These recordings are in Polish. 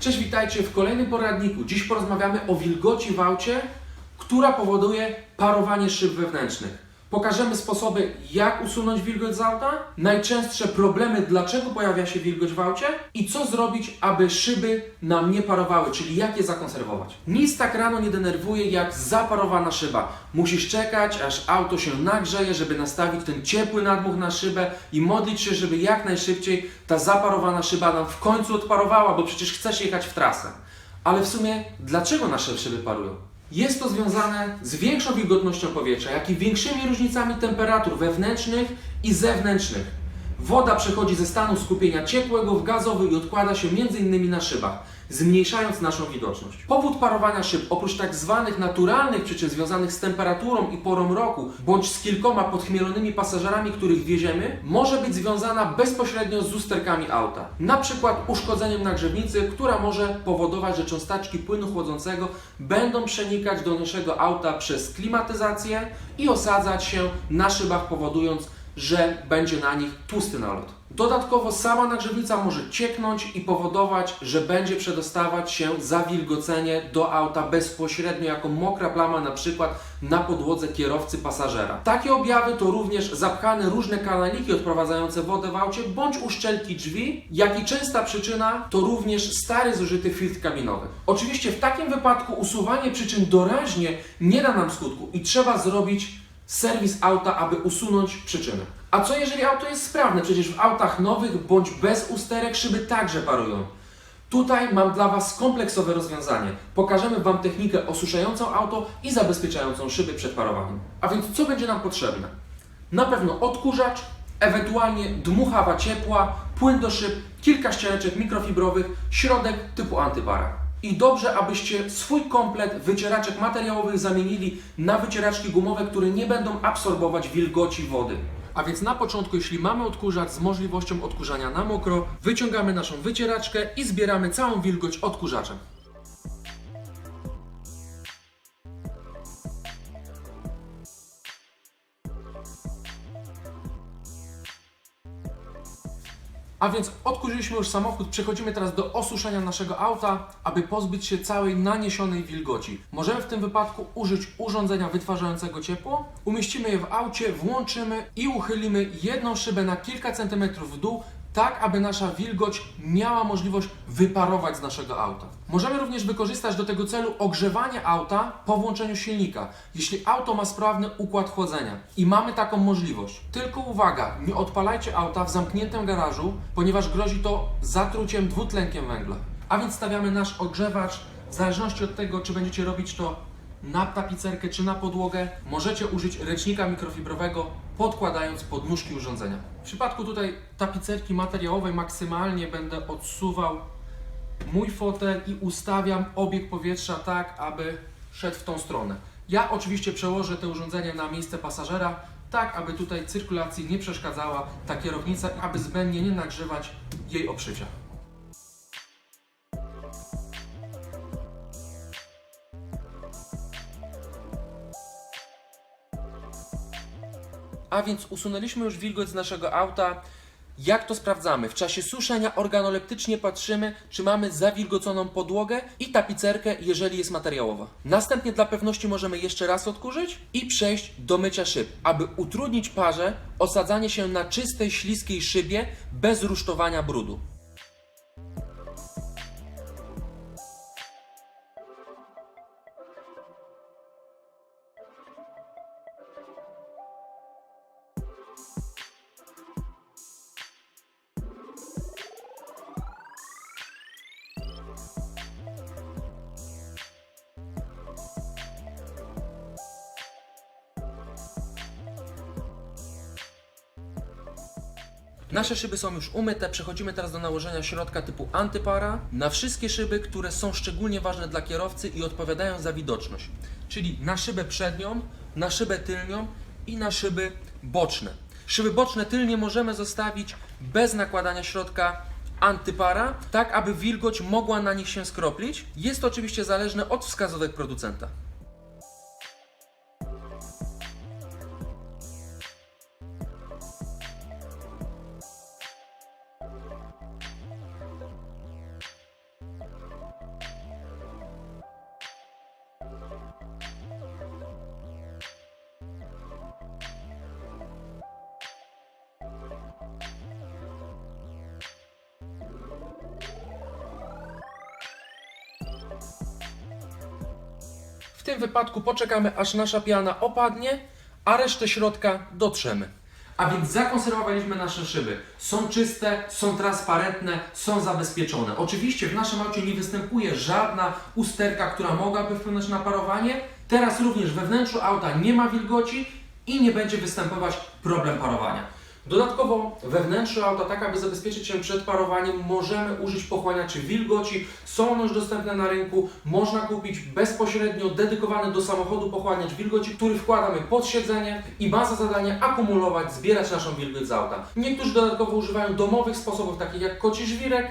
Cześć, witajcie w kolejnym poradniku. Dziś porozmawiamy o wilgoci w aucie, która powoduje parowanie szyb wewnętrznych. Pokażemy sposoby, jak usunąć wilgoć z auta, najczęstsze problemy, dlaczego pojawia się wilgoć w aucie i co zrobić, aby szyby nam nie parowały, czyli jak je zakonserwować. Nic tak rano nie denerwuje jak zaparowana szyba. Musisz czekać, aż auto się nagrzeje, żeby nastawić ten ciepły nadmuch na szybę i modlić się, żeby jak najszybciej ta zaparowana szyba nam w końcu odparowała, bo przecież chcesz jechać w trasę. Ale w sumie, dlaczego nasze szyby parują? Jest to związane z większą wilgotnością powietrza, jak i większymi różnicami temperatur wewnętrznych i zewnętrznych. Woda przechodzi ze stanu skupienia ciepłego w gazowy i odkłada się m.in. na szybach, zmniejszając naszą widoczność. Powód parowania szyb, oprócz tak zwanych naturalnych przyczyn związanych z temperaturą i porą roku, bądź z kilkoma podchmielonymi pasażerami, których wieziemy, może być związana bezpośrednio z usterkami auta. Na przykład uszkodzeniem nagrzewnicy, która może powodować, że cząsteczki płynu chłodzącego będą przenikać do naszego auta przez klimatyzację i osadzać się na szybach, powodując, że będzie na nich tłusty nalot. Dodatkowo sama nagrzewnica może cieknąć i powodować, że będzie przedostawać się zawilgocenie do auta bezpośrednio jako mokra plama na przykład na podłodze kierowcy pasażera. Takie objawy to również zapchane różne kanaliki odprowadzające wodę w aucie bądź uszczelki drzwi, jak i częsta przyczyna to również stary zużyty filtr kabinowy. Oczywiście w takim wypadku usuwanie przyczyn doraźnie nie da nam skutku i trzeba zrobić serwis auta, aby usunąć przyczynę. A co jeżeli auto jest sprawne? Przecież w autach nowych bądź bez usterek szyby także parują. Tutaj mam dla Was kompleksowe rozwiązanie. Pokażemy Wam technikę osuszającą auto i zabezpieczającą szyby przed parowaniem. A więc co będzie nam potrzebne? Na pewno odkurzacz, ewentualnie dmuchawa ciepła, płyn do szyb, kilka ścianeczek mikrofibrowych, środek typu antypara. I dobrze, abyście swój komplet wycieraczek materiałowych zamienili na wycieraczki gumowe, które nie będą absorbować wilgoci wody. A więc na początku, jeśli mamy odkurzacz z możliwością odkurzania na mokro, wyciągamy naszą wycieraczkę i zbieramy całą wilgoć odkurzaczem. A więc odkurzyliśmy już samochód, przechodzimy teraz do osuszenia naszego auta, aby pozbyć się całej naniesionej wilgoci. Możemy w tym wypadku użyć urządzenia wytwarzającego ciepło, umieścimy je w aucie, włączymy i uchylimy jedną szybę na kilka centymetrów w dół, tak aby nasza wilgoć miała możliwość wyparować z naszego auta. Możemy również wykorzystać do tego celu ogrzewanie auta po włączeniu silnika, jeśli auto ma sprawny układ chłodzenia i mamy taką możliwość. Tylko uwaga, nie odpalajcie auta w zamkniętym garażu, ponieważ grozi to zatruciem dwutlenkiem węgla. A więc stawiamy nasz ogrzewacz, w zależności od tego, czy będziecie robić to na tapicerkę czy na podłogę, możecie użyć ręcznika mikrofibrowego, podkładając pod nóżki urządzenia. W przypadku tutaj tapicerki materiałowej maksymalnie będę odsuwał mój fotel i ustawiam obieg powietrza tak, aby szedł w tą stronę. Ja oczywiście przełożę to urządzenie na miejsce pasażera, tak aby tutaj cyrkulacji nie przeszkadzała ta kierownica, aby zbędnie nie nagrzewać jej oprzycia. A więc usunęliśmy już wilgoć z naszego auta. Jak to sprawdzamy? W czasie suszenia organoleptycznie patrzymy, czy mamy zawilgoconą podłogę i tapicerkę, jeżeli jest materiałowa. Następnie dla pewności możemy jeszcze raz odkurzyć i przejść do mycia szyb, aby utrudnić parze osadzanie się na czystej, śliskiej szybie bez rusztowania brudu. Nasze szyby są już umyte, przechodzimy teraz do nałożenia środka typu antypara na wszystkie szyby, które są szczególnie ważne dla kierowcy i odpowiadają za widoczność. Czyli na szybę przednią, na szybę tylnią i na szyby boczne. Szyby boczne tylnie możemy zostawić bez nakładania środka antypara, tak aby wilgoć mogła na nich się skroplić. Jest to oczywiście zależne od wskazówek producenta. W tym wypadku poczekamy aż nasza piana opadnie, a resztę środka dotrzemy. A więc zakonserwowaliśmy nasze szyby. Są czyste, są transparentne, są zabezpieczone. Oczywiście w naszym aucie nie występuje żadna usterka, która mogłaby wpłynąć na parowanie. Teraz również we wnętrzu auta nie ma wilgoci i nie będzie występować problem parowania. Dodatkowo we wnętrzu auta, tak aby zabezpieczyć się przed parowaniem, możemy użyć pochłaniaczy wilgoci. Są one już dostępne na rynku. Można kupić bezpośrednio dedykowany do samochodu pochłaniacz wilgoci, który wkładamy pod siedzenie i ma za zadanie akumulować, zbierać naszą wilgoć z auta. Niektórzy dodatkowo używają domowych sposobów, takich jak koci żwirek.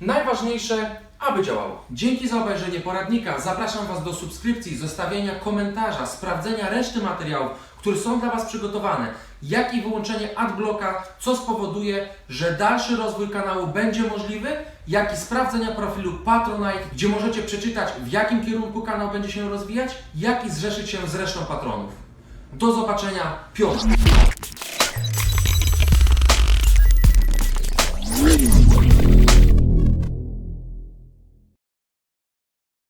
Najważniejsze, aby działało. Dzięki za obejrzenie poradnika. Zapraszam Was do subskrypcji, zostawienia komentarza, sprawdzenia reszty materiałów, które są dla Was przygotowane, jak i wyłączenie adblocka, co spowoduje, że dalszy rozwój kanału będzie możliwy, jak i sprawdzenia profilu Patronite, gdzie możecie przeczytać, w jakim kierunku kanał będzie się rozwijać, jak i zrzeszyć się z resztą patronów. Do zobaczenia, Piotr.